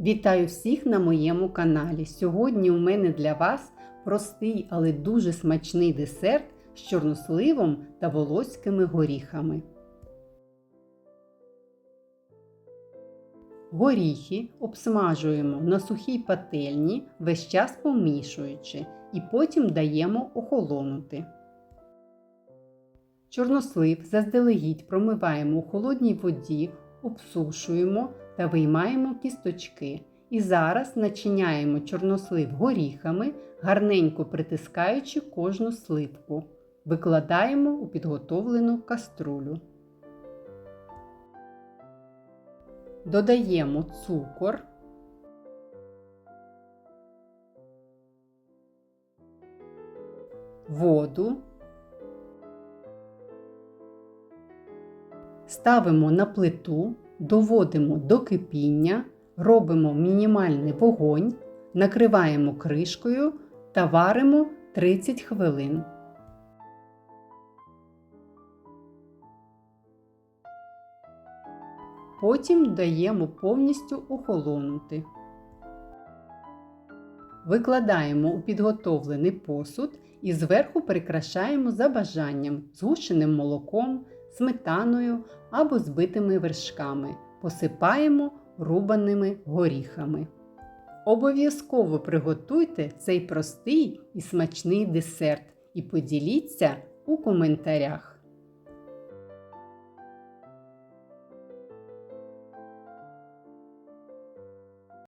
Вітаю всіх на моєму каналі. Сьогодні у мене для вас простий, але дуже смачний десерт з чорносливом та волоськими горіхами. Горіхи обсмажуємо на сухій пательні, весь час помішуючи, і потім даємо охолонути. Чорнослив заздалегідь промиваємо у холодній воді, обсушуємо та виймаємо кісточки. І зараз начиняємо чорнослив горіхами, гарненько притискаючи кожну сливку. Викладаємо у підготовлену каструлю. Додаємо цукор. Воду. Ставимо на плиту, доводимо до кипіння, робимо мінімальний вогонь, накриваємо кришкою та варимо 30 хвилин. Потім даємо повністю охолонути. Викладаємо у підготовлений посуд і зверху прикрашаємо за бажанням згущеним молоком, сметаною або збитими вершками. Посипаємо рубаними горіхами. Обов'язково приготуйте цей простий і смачний десерт і поділіться у коментарях.